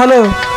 ভালো।